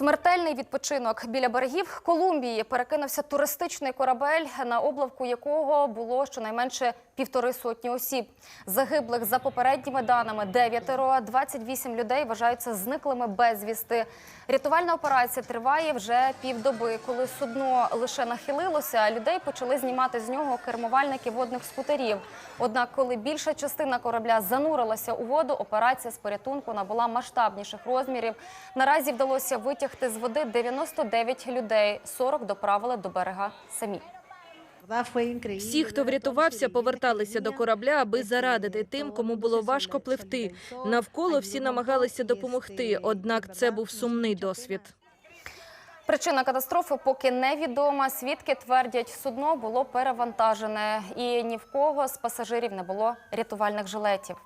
Смертельний відпочинок біля берегів Колумбії перекинувся туристичний корабель, на облавку якого було щонайменше півтори сотні осіб. Загиблих за попередніми даними дев'ятеро, 28 людей вважаються зниклими безвісти. Рятувальна операція триває вже півдоби. Коли судно лише нахилилося, людей почали знімати з нього кермувальники водних скутерів. Однак, коли більша частина корабля занурилася у воду, операція з порятунку набула масштабніших розмірів. Наразі вдалося витягти з води 99 людей. 40 доправили до берега самі. Всі, хто врятувався, поверталися до корабля, аби зарадити тим, кому було важко пливти. Навколо всі намагалися допомогти, однак це був сумний досвід. Причина катастрофи поки невідома. Свідки твердять, судно було перевантажене і ні в кого з пасажирів не було рятувальних жилетів.